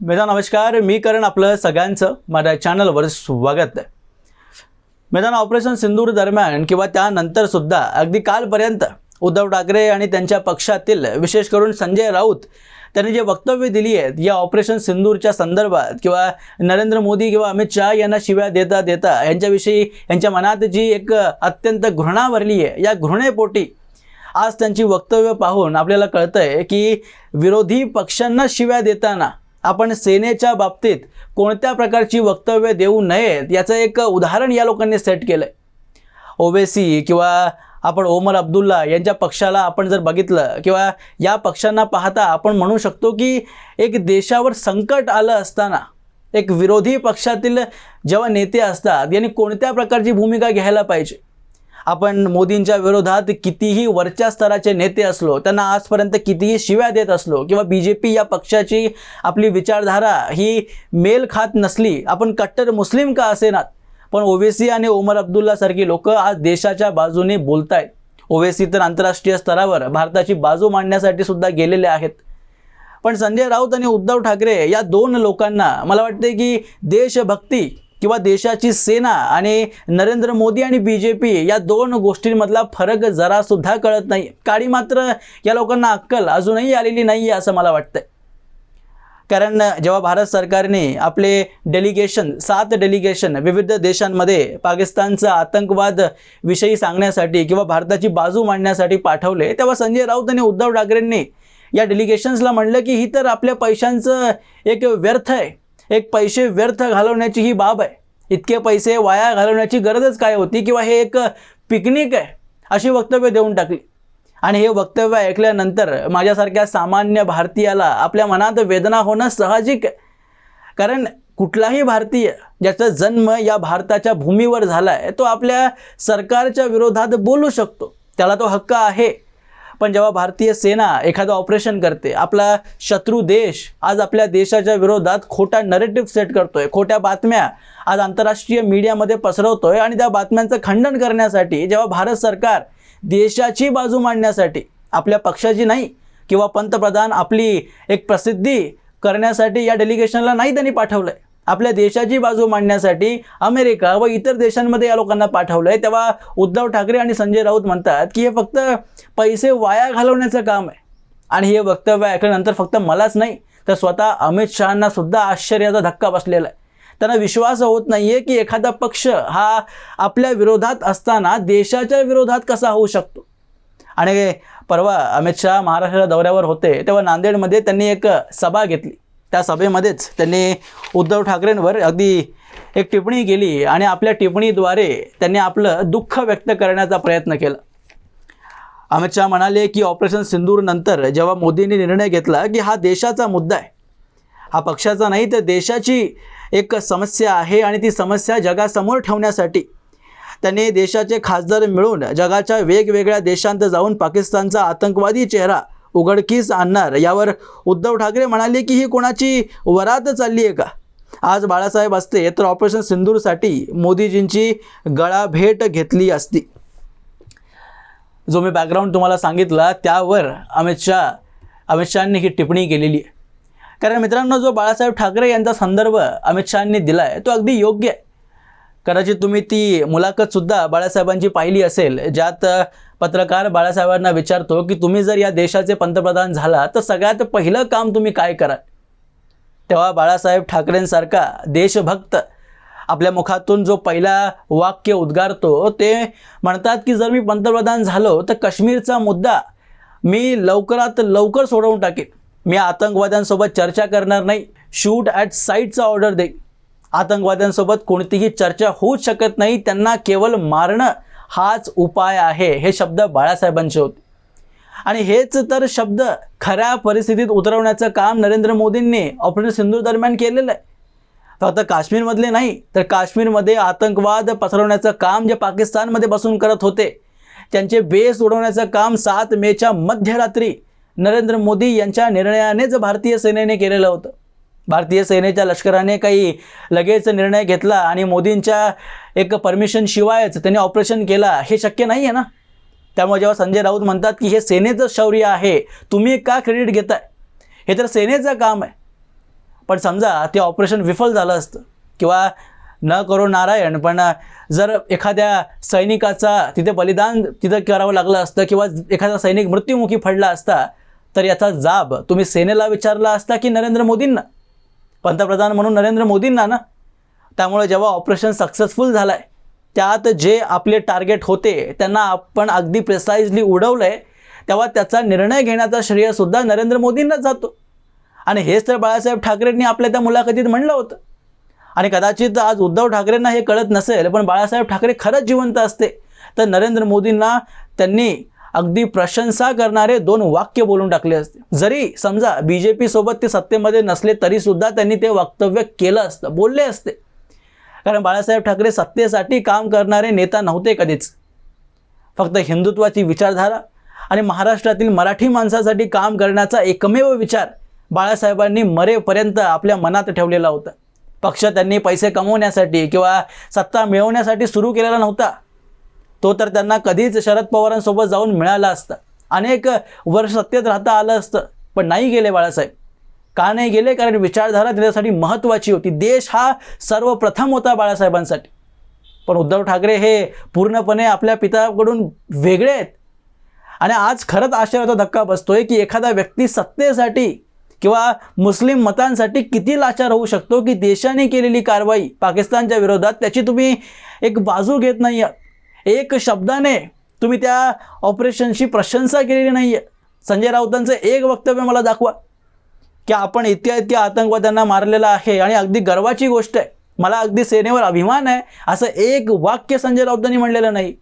मेधा नमस्कार मी करण आपलं सगळ्यांचं. माझ्या चॅनलवर स्वागत आहे. मैदान ऑपरेशन सिंदूर दरम्यान किंवा त्यानंतर सुद्धा अगदी कालपर्यंत उद्धव ठाकरे आणि त्यांच्या पक्षातील विशेष करून संजय राऊत त्यांनी जे वक्तव्य दिली आहेत या ऑपरेशन सिंदूरच्या संदर्भात किंवा नरेंद्र मोदी किंवा अमित शहा यांना शिव्या देता देता यांच्याविषयी यांच्या मनात जी एक अत्यंत घृणा भरली आहे या घृणेपोटी आज त्यांची वक्तव्य पाहून आपल्याला कळतं आहे की विरोधी पक्षांना शिव्या देताना आपण सेनेच्या बाबतीत कोणत्या प्रकारची वक्तव्य देऊ नयेत याचं एक उदाहरण या लोकांनी सेट केलं आहे ओवेसी किंवा आपण ओमर अब्दुल्ला यांच्या पक्षाला आपण जर बघितलं किंवा या पक्षांना पाहता आपण म्हणू शकतो की एक देशावर संकट आलं असताना एक विरोधी पक्षातील जेव्हा नेते असतात यांनी कोणत्या प्रकारची भूमिका घ्यायला पाहिजे? आपण मोदींच्या विरोधात कितीही वरच्या स्तराचे नेते असलो त्यांना आजपर्यंत कितीही शिव्या देत असलो किंवा बी जे पी या पक्षाची आपली विचारधारा ही मेल खात नसली आपण कट्टर मुस्लिम का असेनात? पण ओवेसी आणि ओमर अब्दुल्लासारखी लोक आज देशाच्या बाजूने बोलत आहेत ओवेसी तर आंतरराष्ट्रीय स्तरावर भारताची बाजू मांडण्यासाठी सुद्धा गेलेले आहेत. पण संजय राऊत आणि उद्धव ठाकरे या दोन लोकांना मला वाटते की देशभक्ती किंवा देशाची सेना आणि नरेंद्र मोदी आणि बी जे पी या दोन गोष्टींमधला फरक जरासुद्धा कळत नाही. काळी मात्र या लोकांना अक्कल अजूनही आलेली नाही आहे असं मला वाटतं कारण जेव्हा भारत सरकारने आपले डेलिगेशन सात डेलिगेशन विविध देशांमध्ये पाकिस्तानचा आतंकवाद विषयी सांगण्यासाठी किंवा भारताची बाजू मांडण्यासाठी पाठवले तेव्हा संजय राऊत आणि उद्धव ठाकरेंनी या डेलिगेशन्सला म्हणलं की ही तर आपल्या पैशांचं एक व्यर्थ आहे. एक पैसे व्यर्थ घालवण्याची ही बाब आहे. इतके पैसे वाया घालवण्याची गरजच काय होती किंवा हे एक पिकनिक आहे अशी वक्तव्य देऊन टाकली. आणि हे वक्तव्य ऐकल्यानंतर माझ्यासारख्या सामान्य भारतीयाला आपल्या मनात वेदना होणं साहजिक आहे. कारण कुठलाही भारतीय ज्याचा जन्म या भारताच्या भूमीवर झाला आहे तो आपल्या सरकारच्या विरोधात बोलू शकतो. त्याला तो हक्क आहे. पण जेव्हा भारतीय सेना एखादं ऑपरेशन करते आपला शत्रू देश आज आपल्या देशाच्या विरोधात खोटा नरेटिव्ह सेट करतोय खोट्या बातम्या आज आंतरराष्ट्रीय मीडियामध्ये पसरवतोय आणि त्या बातम्यांचं खंडन करण्यासाठी जेव्हा भारत सरकार देशाची बाजू मांडण्यासाठी आपल्या पक्षाची नाही किंवा पंतप्रधान आपली एक प्रसिद्धी करण्यासाठी या डेलिगेशनला नाही त्यांनी पाठवलं आहे आपल्या देशाची बाजू मांडण्यासाठी अमेरिका व इतर देशांमध्ये या लोकांना पाठवलं आहे तेव्हा उद्धव ठाकरे आणि संजय राऊत म्हणतात की हे फक्त पैसे वाया घालवण्याचं काम आहे. आणि हे वक्तव्य ऐकल्यानंतर फक्त मलाच नाही तर स्वतः अमित शहांना सुद्धा आश्चर्याचा धक्का बसलेला आहे. त्यांना विश्वास होत नाही आहे की एखादा पक्ष हा आपल्या विरोधात असताना देशाच्या विरोधात कसा होऊ शकतो. आणि परवा अमित शहा महाराष्ट्राच्या दौऱ्यावर होते तेव्हा नांदेडमध्ये त्यांनी एक सभा घेतली. त्या सभेमध्येच त्यांनी उद्धव ठाकरेंवर अगदी एक टिप्पणी केली आणि आपल्या टिप्पणीद्वारे त्यांनी आपलं दुःख व्यक्त करण्याचा प्रयत्न केला. अमित शहा म्हणाले की ऑपरेशन सिंदूर नंतर जेव्हा मोदींनी निर्णय घेतला की हा देशाचा मुद्दा आहे हा पक्षाचा नाही तर देशाची एक समस्या आहे आणि ती समस्या जगासमोर ठेवण्यासाठी त्यांनी देशाचे खासदार मिळून जगाच्या वेगवेगळ्या देशांत जाऊन पाकिस्तानचा आतंकवादी चेहरा उघडकीस आणणार. यावर उद्धव ठाकरे म्हणाले की ही कोणाची वरात चालली आहे का? आज बाळासाहेब असते तर ऑपरेशन सिंदूरसाठी मोदीजींची गळाभेट घेतली असती. जो मी बॅकग्राऊंड तुम्हाला सांगितला त्यावर अमित शहा अमित शहानी ही टिप्पणी केलेली आहे. कारण मित्रांनो जो बाळासाहेब ठाकरे यांचा संदर्भ अमित शहानी दिला आहे तो अगदी योग्य आहे. कदाचित तुम्ही ती मुलाखतसुद्धा बाळासाहेबांची पाहिली असेल ज्यात पत्रकार बाळासाहेबांना विचारतो की तुम्ही जर या देशाचे पंतप्रधान झाला तर सगळ्यात पहिलं काम तुम्ही काय कराल? तेव्हा बाळासाहेब ठाकरेंसारखा देशभक्त आपल्या मुखातून जो पहिला वाक्य उद्गारतो ते म्हणतात की जर मी पंतप्रधान झालो तर काश्मीरचा मुद्दा मी लवकरात लवकर सोडवून टाकेन. मी आतंकवाद्यांसोबत चर्चा करणार नाही. शूट ॲट साईटचा ऑर्डर देईन. आतंकवाद्यांसोबत कोणतीही चर्चा होऊच शकत नाही. त्यांना केवळ मारणं हाच उपाय आहे हे शब्द बाळासाहेबांचे होते. आणि हेच तर शब्द खऱ्या परिस्थितीत उतरवण्याचं काम नरेंद्र मोदींनी ऑपरेशन सिंधू दरम्यान केलेलं आहे. फक्त काश्मीरमधले नाही तर काश्मीरमध्ये आतंकवाद पसरवण्याचं काम जे पाकिस्तानमध्ये बसून करत होते त्यांचे बेस उडवण्याचं काम सात मेच्या मध्यरात्री नरेंद्र मोदी यांच्या निर्णयानेच भारतीय सेनेने केलेलं होतं. भारतीय सेनेच्या लष्कराने काही लगेच निर्णय घेतला आणि मोदींच्या एक परमिशन शिवायच त्यांनी ऑपरेशन केला हे शक्य नाही आहे ना? त्यामुळे जेव्हा संजय राऊत म्हणतात की हे सेनेचं शौर्य आहे तुम्ही का क्रेडिट घेताय? हे तर सेनेचं काम आहे. पण समजा ते ऑपरेशन विफल झालं असतं किंवा न करो नारायण पण जर एखाद्या सैनिकाचा तिथे बलिदान तिथं करावं लागलं असतं किंवा एखादा सैनिक मृत्युमुखी पडला असता तर याचा जाब तुम्ही सेनेला विचारला असता की नरेंद्र मोदींना? पंतप्रधान म्हणून नरेंद्र मोदींना ना त्यामुळे जेव्हा ऑपरेशन सक्सेसफुल झालं आहे त्यात जे आपले टार्गेट होते त्यांना आपण अगदी प्रिसाइजली उडवलं आहे तेव्हा त्याचा निर्णय घेण्याचा श्रेयसुद्धा नरेंद्र मोदींनाच जातो. आणि हेच तर बाळासाहेब ठाकरेंनी आपल्या त्या मुलाखतीत म्हणलं होतं. आणि कदाचित आज उद्धव ठाकरेंना हे कळत नसेल पण बाळासाहेब ठाकरे खरंच जिवंत असते. तर नरेंद्र मोदींना त्यांनी अगदी प्रशंसा करणारे दोन वाक्य बोलून टाकले असते. जरी समजा बी जे पी सोबत ते सत्तेमध्ये नसले तरीसुद्धा त्यांनी ते वक्तव्य केलं असतं बोलले असते. कारण बाळासाहेब ठाकरे सत्तेसाठी काम करणारे नेता नव्हते कधीच. फक्त हिंदुत्वाची विचारधारा आणि महाराष्ट्रातील मराठी माणसासाठी काम करण्याचा एकमेव विचार बाळासाहेबांनी मरेपर्यंत आपल्या मनात ठेवलेला होता. पक्ष त्यांनी पैसे कमवण्यासाठी किंवा सत्ता मिळवण्यासाठी सुरू केलेला नव्हता. तो तर त्यांना कधीच शरद पवारांसोबत जाऊन मिळाला असता. अनेक वर्ष सत्तेत राहता आलं असतं पण नाही गेले बाळासाहेब. का नाही गेले? कारण विचारधारा त्याच्यासाठी महत्त्वाची होती. देश हा सर्वप्रथम होता बाळासाहेबांसाठी. पण उद्धव ठाकरे हे पूर्णपणे आपल्या पिताकडून वेगळे आहेत. आणि आज खरंच आश्चर्याचा धक्का बसतोय की एखादा व्यक्ती सत्तेसाठी किंवा मुस्लिम मतांसाठी किती लाचार होऊ शकतो की देशाने केलेली कारवाई पाकिस्तानच्या विरोधात त्याची तुम्ही एक बाजू घेत नाही आहात एक शब्दाने तुम्ही त्या ऑपरेशनची प्रशंसा केलेली नाही आहे संजय राऊतांचं एक वक्तव्य मला दाखवा. की आपण इतक्या इतक्या आतंकवाद्यांना मारलेला आहे आणि अगदी गर्वाची गोष्ट आहे. मला अगदी सेनेवर अभिमान आहे. असं एक वाक्य संजय राऊतांनी म्हणलेलं नाही.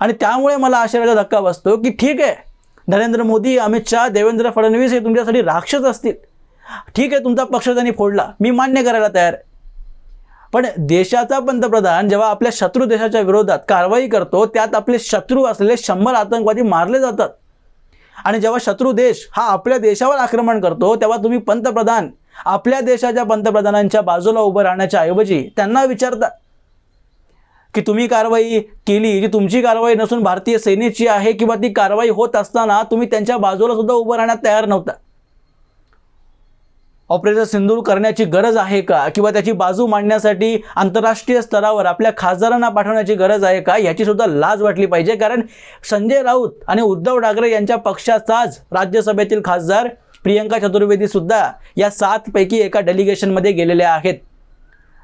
आणि त्यामुळे मला आश्चर्याचा धक्का बसतो की ठीक आहे. नरेंद्र मोदी अमित शहा देवेंद्र फडणवीस हे तुमच्यासाठी राक्षस असतील. ठीक आहे तुमचा पक्ष त्यांनी फोडला. मी मान्य करायला तयार आहे. पण देशाचा पंतप्रधान जेव्हा आपल्या शत्रू देशाच्या विरोधात कारवाई करतो त्यात आपले शत्रू असलेले शंभर आतंकवादी मारले जातात. आणि जेव्हा शत्रू देश हा आपल्या देशावर आक्रमण करतो तेव्हा तुम्ही पंतप्रधान आपल्या देशाच्या पंतप्रधानांच्या बाजूला उभं राहण्याच्या ऐवजी त्यांना विचारता की तुम्ही कारवाई केली जी तुमची कारवाई नसून भारतीय सेनेची आहे किंवा ती कारवाई होत असताना तुम्ही त्यांच्या बाजूला सुद्धा उभं राहण्यात तयार नव्हता. ऑपरेशन सिंदूर करण्याची गरज आहे का? किंवा त्याची बाजू मांडण्यासाठी आंतरराष्ट्रीय स्तरावर आपल्या खासदारांना पाठवण्याची गरज आहे का? याची सुद्धा लाज वाटली पाहिजे. कारण संजय राऊत आणि उद्धव ठाकरे यांच्या पक्षाचाच राज्यसभेतील खासदार प्रियंका चतुर्वेदी सुद्धा या सातपैकी एका डेलिगेशनमध्ये गेलेल्या आहेत.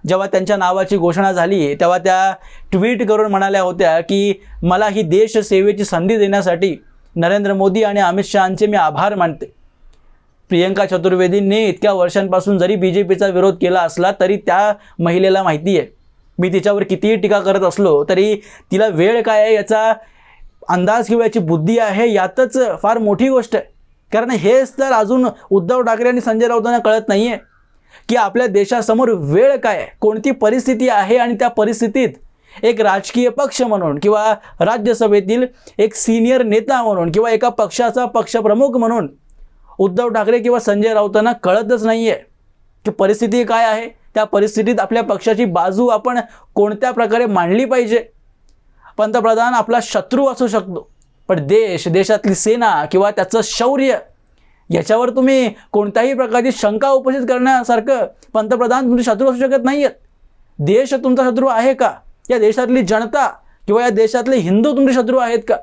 जेव्हा त्यांच्या नावाची घोषणा झाली तेव्हा त्या ट्विट करून म्हणाल्या होत्या की मला ही देशसेवेची संधी देण्यासाठी नरेंद्र मोदी आणि अमित शहांचे मी आभार मानते. प्रियंका चतुर्वेदींनी इतक्या वर्षांपासून जरी बी जे पीचा विरोध केला असला तरी त्या महिलेला माहिती आहे. मी तिच्यावर कितीही टीका करत असलो तरी तिला वेळ काय आहे याचा अंदाज किंवा याची बुद्धी आहे यातच फार मोठी गोष्ट आहे. कारण हेच तर अजून उद्धव ठाकरे आणि संजय राऊतांना कळत नाही आहे की आपल्या देशासमोर वेळ काय आहे कोणती परिस्थिती आहे आणि त्या परिस्थितीत एक राजकीय पक्ष म्हणून किंवा राज्यसभेतील एक सिनियर नेता म्हणून किंवा एका पक्षाचा पक्षप्रमुख म्हणून उद्धव ठाकरे किंवा संजय राऊतांना कळतच नाही आहे की परिस्थिती काय आहे. त्या परिस्थितीत आपल्या पक्षाची बाजू आपण कोणत्या प्रकारे मांडली पाहिजे? पंतप्रधान आपला शत्रू असू शकतो पण देश देशातली सेना किंवा त्याचं शौर्य याच्यावर तुम्ही कोणत्याही प्रकारची शंका उपस्थित करण्यासारखं पंतप्रधान तुमचे शत्रू असू शकत नाही आहेत देश तुमचा शत्रू आहे का? या देशातली जनता किंवा या देशातले हिंदू तुमचे शत्रू आहेत का?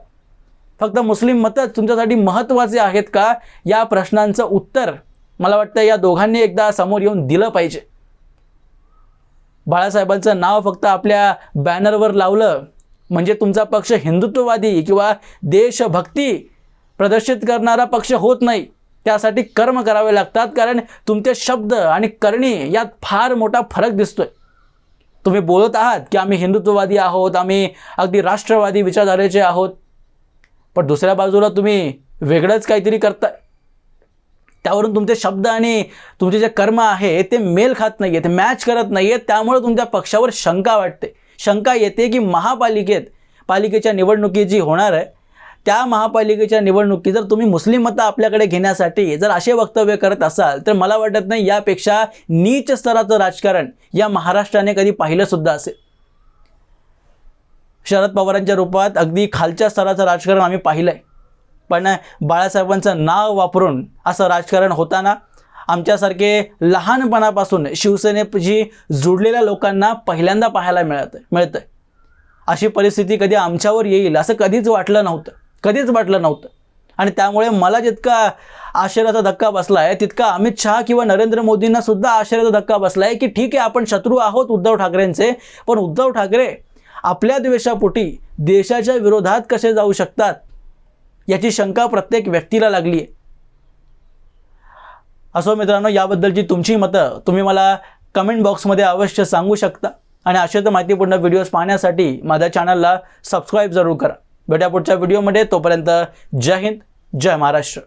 फक्त मुस्लिम मतच तुमच्यासाठी महत्त्वाचे आहेत का? या प्रश्नांचं उत्तर मला वाटतं या दोघांनी एकदा समोर येऊन दिलं पाहिजे. बाळासाहेबांचं नाव फक्त आपल्या बॅनरवर लावलं म्हणजे तुमचा पक्ष हिंदुत्ववादी किंवा देशभक्ती प्रदर्शित करणारा पक्ष होत नाही. त्यासाठी कर्म करावे लागतात कारण तुमचे शब्द आणि करणी यात फार मोठा फरक दिसतोय. तुम्ही बोलत आहात की आम्ही हिंदुत्ववादी आहोत आम्ही अगदी राष्ट्रवादी विचारधारेचे आहोत. पण दुसऱ्या बाजूला तुम्ही वेगळंच काहीतरी करताय. त्यावरून तुमचे शब्द आणि तुमचे जे कर्म आहे ते मेल खात नाही ते मॅच करत नाही आहेत त्यामुळे तुमच्या पक्षावर शंका वाटते. शंका येते की महापालिकेत पालिकेच्या निवडणुकी जी होणार आहे त्या महापालिकेच्या निवडणुकी जर तुम्ही मुस्लिम मतं आपल्याकडे घेण्यासाठी जर असे वक्तव्य करत असाल तर मला वाटत नाही यापेक्षा नीच स्तराचं राजकारण या महाराष्ट्राने कधी पाहिलंसुद्धा असेल. शरद पवारांच्या रूपात अगदी खालच्या स्तराचं राजकारण आम्ही पाहिलं आहे पण बाळासाहेबांचं नाव वापरून असं राजकारण होताना आमच्यासारखे लहानपणापासून शिवसेनेशी जुडलेल्या लोकांना पहिल्यांदा पाहायला मिळत मिळतं अशी परिस्थिती कधी आमच्यावर येईल असं कधीच वाटलं नव्हतं कधीच वाटलं नव्हतं. आणि त्यामुळे मला जितका आश्चर्याचा धक्का बसला आहे तितका अमित शहा किंवा नरेंद्र मोदींना सुद्धा आश्चर्याचा धक्का बसला आहे की ठीक आहे आपण शत्रू आहोत उद्धव ठाकरेंचे पण उद्धव ठाकरे आपल्या द्वेषापोटी देशाच्या विरोधात कसे जाऊ शकतात याची शंका प्रत्येक व्यक्तीला लागली आहे असो मित्रांनो याबद्दलची तुमची मतं तुम्ही मला कमेंट बॉक्समध्ये अवश्य सांगू शकता. आणि अशाच माहितीपूर्ण व्हिडिओज पाहण्यासाठी माझ्या चॅनलला सबस्क्राईब जरूर करा. भेट्या पुढच्या व्हिडिओमध्ये तोपर्यंत जय हिंद जय महाराष्ट्र.